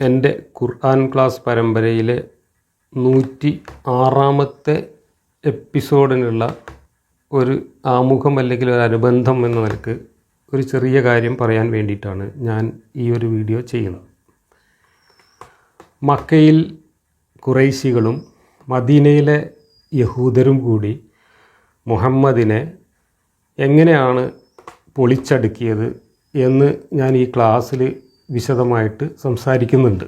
എന്റെ ഖുർആൻ ക്ലാസ് പരമ്പരയിലെ നൂറ്റി ആറാമത്തെ എപ്പിസോഡിനുള്ള ഒരു ആമുഖം അല്ലെങ്കിൽ ഒരു അനുബന്ധം എന്ന നിലയ്ക്ക് ഒരു ചെറിയ കാര്യം പറയാൻ വേണ്ടിയിട്ടാണ് ഞാൻ ഈ ഒരു വീഡിയോ ചെയ്യുന്നത്. മക്കയിൽ കുറൈശികളും മദീനയിലെ യഹൂദരും കൂടി മുഹമ്മദിനെ എങ്ങനെയാണ് പൊളിച്ചടുക്കിയത് എന്ന് ഞാൻ ഈ ക്ലാസ്സിൽ വിശദമായിട്ട് സംസാരിക്കുന്നുണ്ട്.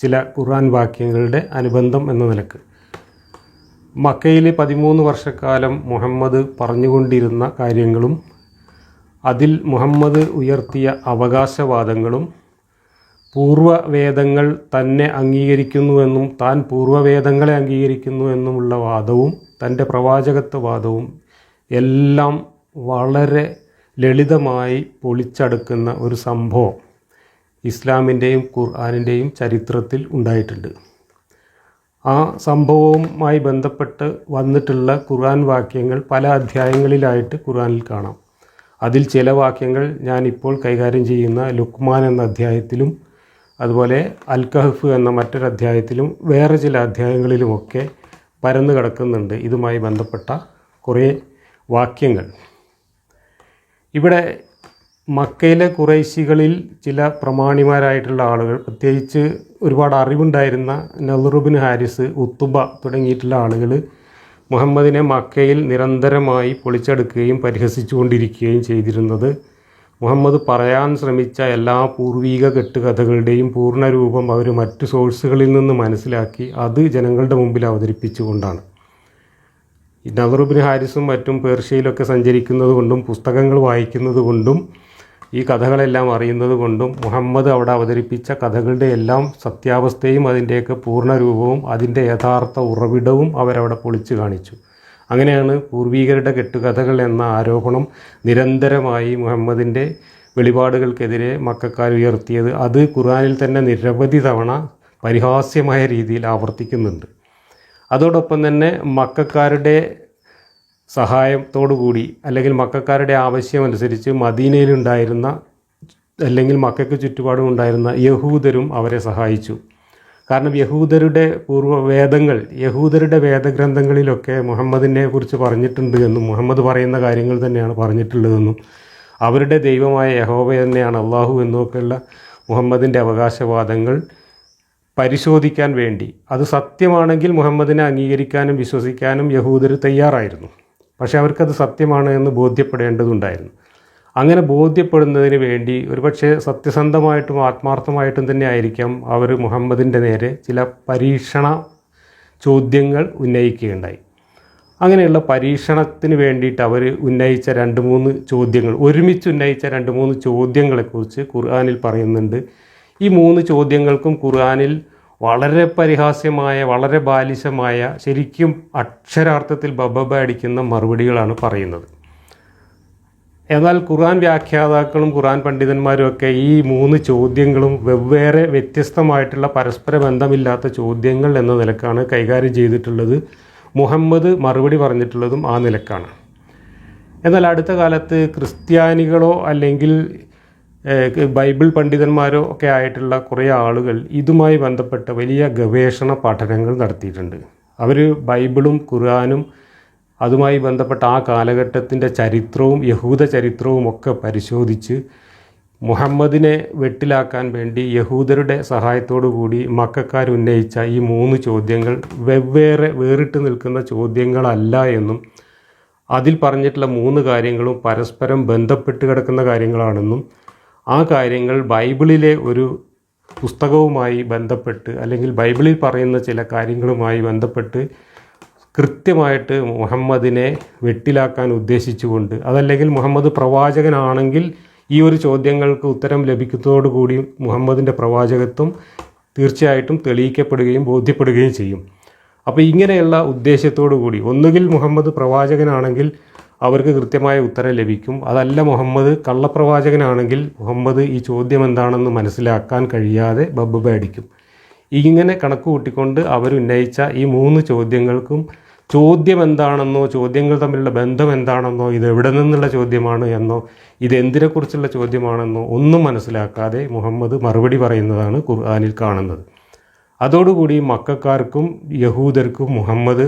ചില ഖുർആൻ വാക്യങ്ങളുടെ അനുബന്ധം എന്ന നിലയ്ക്ക്. മക്കയിലെ പതിമൂന്ന് വർഷക്കാലം മുഹമ്മദ് പറഞ്ഞുകൊണ്ടിരുന്ന കാര്യങ്ങളും അതിൽ മുഹമ്മദ് ഉയർത്തിയ അവകാശവാദങ്ങളും പൂർവവേദങ്ങൾ തന്നെ അംഗീകരിക്കുന്നുവെന്നും താൻ പൂർവവേദങ്ങളെ അംഗീകരിക്കുന്നുവെന്നുമുള്ള വാദവും തന്റെ പ്രവാചകത്വവാദവും എല്ലാം വളരെ ലളിതമായി പൊളിച്ചടുക്കുന്ന ഒരു സംഭവം. ഇസ്ലാമിന്റെയും ഖുർആാനിന്റെയും ചരിത്രത്തിൽ ഉണ്ടായിട്ടുണ്ട്. ആ സംഭവവുമായി ബന്ധപ്പെട്ട് വന്നിട്ടുള്ള ഖുർആൻ വാക്യങ്ങൾ പല അധ്യായങ്ങളിലായിട്ട് ഖുർആനിൽ കാണാം. അതിൽ ചില വാക്യങ്ങൾ ഞാനിപ്പോൾ കൈകാര്യം ചെയ്യുന്ന ലുക്മാൻ എന്ന അധ്യായത്തിലും അതുപോലെ അൽ കഹഫ് എന്ന മറ്റൊരു അധ്യായത്തിലും വേറെ ചില അധ്യായങ്ങളിലുമൊക്കെ പരന്നു കിടക്കുന്നുണ്ട്. ഇതുമായി ബന്ധപ്പെട്ട കുറേ വാക്യങ്ങൾ. ഇവിടെ മക്കയിലെ കുറേശികളിൽ ചില പ്രമാണിമാരായിട്ടുള്ള ആളുകൾ പ്രത്യേകിച്ച് ഒരുപാട് അറിവുണ്ടായിരുന്ന നെഹ്റുബിൻ ഹാരിസ് ഉത്തുബ തുടങ്ങിയിട്ടുള്ള ആളുകൾ മുഹമ്മദിനെ മക്കയിൽ നിരന്തരമായി പൊളിച്ചെടുക്കുകയും പരിഹസിച്ചുകൊണ്ടിരിക്കുകയും ചെയ്തിരുന്നത് മുഹമ്മദ് പറയാൻ ശ്രമിച്ച എല്ലാ പൂർവീക കെട്ടുകഥകളുടെയും പൂർണരൂപം അവർ മറ്റു സോഴ്സുകളിൽ നിന്ന് മനസ്സിലാക്കി അത് ജനങ്ങളുടെ മുമ്പിൽ അവതരിപ്പിച്ചുകൊണ്ടാണ്. നവറുബിൻ ഹാരിസും മറ്റും പേർഷ്യയിലൊക്കെ സഞ്ചരിക്കുന്നത് കൊണ്ടും പുസ്തകങ്ങൾ വായിക്കുന്നത് കൊണ്ടും ഈ കഥകളെല്ലാം അറിയുന്നത് കൊണ്ടും മുഹമ്മദ് അവിടെ അവതരിപ്പിച്ച കഥകളുടെ എല്ലാം സത്യാവസ്ഥയും അതിന്റെയൊക്കെ പൂർണരൂപവും അതിന്റെ യഥാർത്ഥ ഉറവിടവും അവരവിടെ പൊളിച്ചു കാണിച്ചു. അങ്ങനെയാണ് പൂർവീകരുടെ കെട്ടുകഥകൾ എന്ന ആരോപണം നിരന്തരമായി മുഹമ്മദിന്റെ വെളിപാടുകൾക്കെതിരെ മക്കാർ ഉയർത്തിയത് അത് ഖുറാനിൽ തന്നെ നിരവധി തവണ പരിഹാസ്യമായ രീതിയിൽ ആവർത്തിക്കുന്നുണ്ട്. അതോടൊപ്പം തന്നെ മക്കാരുടെ സഹായത്തോടുകൂടി അല്ലെങ്കിൽ മക്കാരുടെ ആവശ്യമനുസരിച്ച് മദീനയിലുണ്ടായിരുന്ന അല്ലെങ്കിൽ മക്കൾക്ക് ചുറ്റുപാടും ഉണ്ടായിരുന്ന യഹൂദരും അവരെ സഹായിച്ചു. കാരണം യഹൂദരുടെ പൂർവ വേദങ്ങൾ യഹൂദരുടെ വേദഗ്രന്ഥങ്ങളിലൊക്കെ മുഹമ്മദിനെ കുറിച്ച് പറഞ്ഞിട്ടുണ്ട് എന്നും മുഹമ്മദ് പറയുന്ന കാര്യങ്ങൾ തന്നെയാണ് പറഞ്ഞിട്ടുള്ളതെന്നും അവരുടെ ദൈവമായ യഹോബ തന്നെയാണ് അള്ളാഹു എന്നൊക്കെയുള്ള മുഹമ്മദിന്റെ അവകാശവാദങ്ങൾ പരിശോധിക്കാൻ വേണ്ടി. അത് സത്യമാണെങ്കിൽ മുഹമ്മദിനെ അംഗീകരിക്കാനും വിശ്വസിക്കാനും യഹൂദർ തയ്യാറായിരുന്നു. പക്ഷേ അവർക്കത് സത്യമാണ് എന്ന് ബോധ്യപ്പെടേണ്ടതുണ്ടായിരുന്നു. അങ്ങനെ ബോധ്യപ്പെടുന്നതിന് വേണ്ടി ഒരുപക്ഷെ സത്യസന്ധമായിട്ടും ആത്മാർത്ഥമായിട്ടും തന്നെ ആയിരിക്കാം അവർ മുഹമ്മദിന്റെ നേരെ ചില പരീക്ഷണ ചോദ്യങ്ങൾ ഉന്നയിക്കുകയുണ്ടായി. അങ്ങനെയുള്ള പരീക്ഷണത്തിന് വേണ്ടിയിട്ട് അവർ ഉന്നയിച്ച രണ്ട് മൂന്ന് ചോദ്യങ്ങൾ ഒരുമിച്ച് ഉന്നയിച്ച രണ്ട് മൂന്ന് ചോദ്യങ്ങളെക്കുറിച്ച് ഖുർആാനിൽ പറയുന്നുണ്ട്. ഈ മൂന്ന് ചോദ്യങ്ങൾക്കും ഖുർആാനിൽ വളരെ പരിഹാസ്യമായ വളരെ ബാലിശമായ ശരിക്കും അക്ഷരാർത്ഥത്തിൽ ബബബ അടിക്കുന്ന മറുപടികളാണ് പറയുന്നത്. എന്നാൽ ഖുർആൻ വ്യാഖ്യാതാക്കളും ഖുർആൻ പണ്ഡിതന്മാരും ഒക്കെ ഈ മൂന്ന് ചോദ്യങ്ങളും വെവ്വേറെ വ്യത്യസ്തമായിട്ടുള്ള പരസ്പര ബന്ധമില്ലാത്ത ചോദ്യങ്ങൾ എന്ന നിലക്കാണ് കൈകാര്യം ചെയ്തിട്ടുള്ളത്. മുഹമ്മദ് മറുപടി പറഞ്ഞിട്ടുള്ളതും ആ നിലക്കാണ്. എന്നാൽ അടുത്ത കാലത്ത് ക്രിസ്ത്യാനികളോ അല്ലെങ്കിൽ ബൈബിൾ പണ്ഡിതന്മാരോ ഒക്കെ ആയിട്ടുള്ള കുറേ ആളുകൾ ഇതുമായി ബന്ധപ്പെട്ട വലിയ ഗവേഷണ പഠനങ്ങൾ നടത്തിയിട്ടുണ്ട്. അവർ ബൈബിളും ഖുർആാനും അതുമായി ബന്ധപ്പെട്ട ആ കാലഘട്ടത്തിന്റെ ചരിത്രവും യഹൂദ ചരിത്രവും ഒക്കെ പരിശോധിച്ച് മുഹമ്മദിനെ വെട്ടിലാക്കാൻ വേണ്ടി യഹൂദരുടെ സഹായത്തോടു കൂടി മക്കാർ ഉന്നയിച്ച ഈ മൂന്ന് ചോദ്യങ്ങൾ വെവ്വേറെ വേറിട്ട് നിൽക്കുന്ന ചോദ്യങ്ങളല്ല എന്നും അതിൽ പറഞ്ഞിട്ടുള്ള മൂന്ന് കാര്യങ്ങളും പരസ്പരം ബന്ധപ്പെട്ട് കിടക്കുന്ന കാര്യങ്ങളാണെന്നും ആ കാര്യങ്ങൾ ബൈബിളിലെ ഒരു പുസ്തകവുമായി ബന്ധപ്പെട്ട് അല്ലെങ്കിൽ ബൈബിളിൽ പറയുന്ന ചില കാര്യങ്ങളുമായി ബന്ധപ്പെട്ട് കൃത്യമായിട്ട് മുഹമ്മദിനെ വെട്ടിലാക്കാൻ ഉദ്ദേശിച്ചുകൊണ്ട് അതല്ലെങ്കിൽ മുഹമ്മദ് പ്രവാചകനാണെങ്കിൽ ഈ ഒരു ചോദ്യങ്ങൾക്ക് ഉത്തരം ലഭിക്കുന്നതോടുകൂടി മുഹമ്മദിന്റെ പ്രവാചകത്വം തീർച്ചയായിട്ടും തെളിയിക്കപ്പെടുകയും ബോധ്യപ്പെടുകയും ചെയ്യും. അപ്പോൾ ഇങ്ങനെയുള്ള ഉദ്ദേശത്തോടു കൂടി ഒന്നുകിൽ മുഹമ്മദ് പ്രവാചകനാണെങ്കിൽ അവർക്ക് കൃത്യമായ ഉത്തരം ലഭിക്കും. അതല്ല മുഹമ്മദ് കള്ളപ്രവാചകനാണെങ്കിൽ മുഹമ്മദ് ഈ ചോദ്യം എന്താണെന്ന് മനസ്സിലാക്കാൻ കഴിയാതെ ബബ്ബ അടിക്കും ഇങ്ങനെ കണക്ക് കൂട്ടിക്കൊണ്ട് അവരുന്നയിച്ച ഈ മൂന്ന് ചോദ്യങ്ങൾക്കും ചോദ്യം എന്താണെന്നോ ചോദ്യങ്ങൾ തമ്മിലുള്ള ബന്ധം എന്താണെന്നോ ഇത് എവിടെ നിന്നുള്ള ചോദ്യമാണ് എന്നോ ഇതെന്തിനെക്കുറിച്ചുള്ള ചോദ്യമാണെന്നോ ഒന്നും മനസ്സിലാക്കാതെ മുഹമ്മദ് മറുപടി പറയുന്നതാണ് ഖുർആാനിൽ കാണുന്നത്. അതോടുകൂടി മക്കാർക്കും യഹൂദർക്കും മുഹമ്മദ്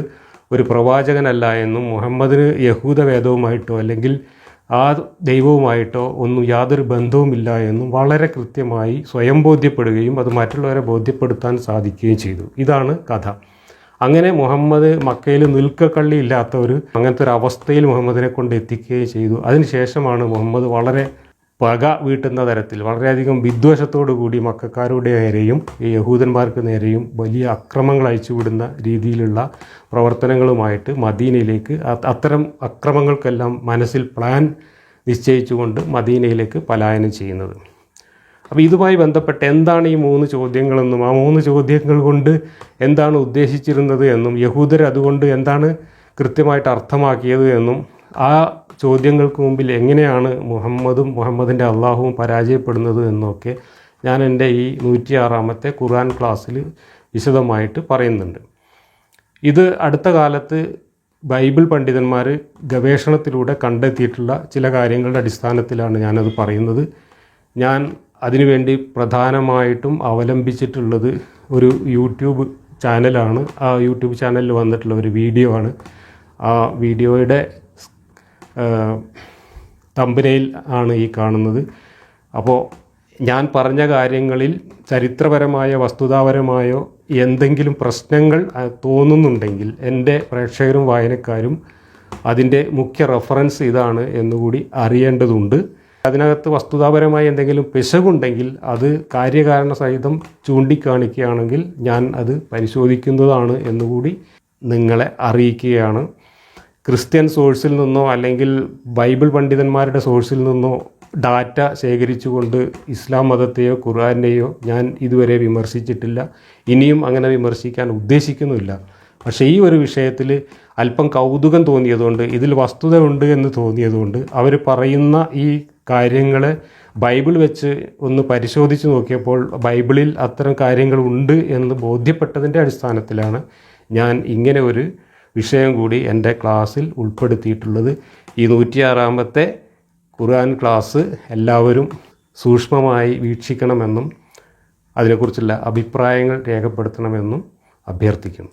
ഒരു പ്രവാചകനല്ല എന്നും മുഹമ്മദിന് യഹൂദ വേദവുമായിട്ടോ അല്ലെങ്കിൽ ആ ദൈവവുമായിട്ടോ ഒന്നും യാതൊരു ബന്ധവുമില്ല എന്നും വളരെ കൃത്യമായി സ്വയം ബോധ്യപ്പെടുകയും അത് മറ്റുള്ളവരെ ബോധ്യപ്പെടുത്താൻ സാധിക്കുകയും ചെയ്തു. ഇതാണ് കഥ. അങ്ങനെ മുഹമ്മദ് മക്കയിൽ നിൽക്കക്കള്ളി ഇല്ലാത്ത ഒരു അങ്ങനത്തെ ഒരു അവസ്ഥയിൽ മുഹമ്മദിനെ കൊണ്ട് എത്തിക്കുകയും ചെയ്തു. അതിനുശേഷമാണ് മുഹമ്മദ് വളരെ പക വീട്ടുന്ന തരത്തിൽ വളരെയധികം വിദ്വേഷത്തോടു കൂടി മക്കാരുടെ നേരെയും ഈ യഹൂദന്മാർക്ക് നേരെയും വലിയ അക്രമങ്ങൾ അയച്ചുവിടുന്ന രീതിയിലുള്ള പ്രവർത്തനങ്ങളുമായിട്ട് മദീനയിലേക്ക് അത്തരം അക്രമങ്ങൾക്കെല്ലാം മനസ്സിൽ പ്ലാൻ നിശ്ചയിച്ചുകൊണ്ട് മദീനയിലേക്ക് പലായനം ചെയ്യുന്നത്. അപ്പോൾ ഇതുമായി ബന്ധപ്പെട്ട് എന്താണ് ഈ മൂന്ന് ചോദ്യങ്ങളെന്നും ആ മൂന്ന് ചോദ്യങ്ങൾ കൊണ്ട് എന്താണ് ഉദ്ദേശിച്ചിരുന്നത് എന്നും യഹൂദർ അതുകൊണ്ട് എന്താണ് കൃത്യമായിട്ട് അർത്ഥമാക്കിയത് എന്നും ആ ചോദ്യങ്ങൾക്ക് മുമ്പിൽ എങ്ങനെയാണ് മുഹമ്മദും മുഹമ്മദിന്റെ അള്ളാഹുവും പരാജയപ്പെടുന്നത് എന്നൊക്കെ ഞാൻ എന്റെ ഈ നൂറ്റിയാറാമത്തെ ഖുർആൻ ക്ലാസ്സിൽ വിശദമായിട്ട് പറയുന്നുണ്ട്. ഇത് അടുത്ത കാലത്ത് ബൈബിൾ പണ്ഡിതന്മാർ ഗവേഷണത്തിലൂടെ കണ്ടെത്തിയിട്ടുള്ള ചില കാര്യങ്ങളുടെ അടിസ്ഥാനത്തിലാണ് ഞാനത് പറയുന്നത്. ഞാൻ അതിനുവേണ്ടി പ്രധാനമായിട്ടും അവലംബിച്ചിട്ടുള്ളത് ഒരു യൂട്യൂബ് ചാനലാണ്. ആ യൂട്യൂബ് ചാനലിൽ വന്നിട്ടുള്ള ഒരു വീഡിയോ ആണ്. ആ വീഡിയോയുടെ തമ്പനയിൽ ആണ് ഈ കാണുന്നത്. അപ്പോൾ ഞാൻ പറഞ്ഞ കാര്യങ്ങളിൽ ചരിത്രപരമായ വസ്തുതാപരമായോ എന്തെങ്കിലും പ്രശ്നങ്ങൾ തോന്നുന്നുണ്ടെങ്കിൽ എന്റെ പ്രേക്ഷകരും വായനക്കാരും അതിന്റെ മുഖ്യ റെഫറൻസ് ഇതാണ് എന്നുകൂടി അറിയേണ്ടതുണ്ട്. അതിനകത്ത് വസ്തുതാപരമായി എന്തെങ്കിലും പിശകുണ്ടെങ്കിൽ അത് കാര്യകാരണ സഹിതം ചൂണ്ടിക്കാണിക്കുകയാണെങ്കിൽ ഞാൻ അത് പരിശോധിക്കുന്നതാണ് എന്നുകൂടി നിങ്ങളെ അറിയിക്കുകയാണ്. ക്രിസ്ത്യൻ സോഴ്സിൽ നിന്നോ അല്ലെങ്കിൽ ബൈബിൾ പണ്ഡിതന്മാരുടെ സോഴ്സിൽ നിന്നോ ഡാറ്റ ശേഖരിച്ചുകൊണ്ട് ഇസ്ലാം മതത്തെയോ ഖുർആാനെയോ ഞാൻ ഇതുവരെ വിമർശിച്ചിട്ടില്ല. ഇനിയും അങ്ങനെ വിമർശിക്കാൻ ഉദ്ദേശിക്കുന്നുമില്ല. പക്ഷേ ഈ ഒരു വിഷയത്തിൽ അല്പം കൗതുകം തോന്നിയതുകൊണ്ട് ഇതിൽ വസ്തുത ഉണ്ട് എന്ന് തോന്നിയതുകൊണ്ട് അവർ പറയുന്ന ഈ കാര്യങ്ങളെ ബൈബിൾ വെച്ച് ഒന്ന് പരിശോധിച്ച് നോക്കിയപ്പോൾ ബൈബിളിൽ അത്തരം കാര്യങ്ങളുണ്ട് എന്ന് ബോധ്യപ്പെട്ടതിന്റെ അടിസ്ഥാനത്തിലാണ് ഞാൻ ഇങ്ങനെ ഒരു വിഷയം കൂടി എന്റെ ക്ലാസ്സിൽ ഉൾപ്പെടുത്തിയിട്ടുള്ളത് ഈ നൂറ്റിയാറാമത്തെ ഖുർആൻ ക്ലാസ് എല്ലാവരും സൂക്ഷ്മമായി വീക്ഷിക്കണമെന്നും അതിനെക്കുറിച്ചുള്ള അഭിപ്രായങ്ങൾ രേഖപ്പെടുത്തണമെന്നും അഭ്യർത്ഥിക്കുന്നു.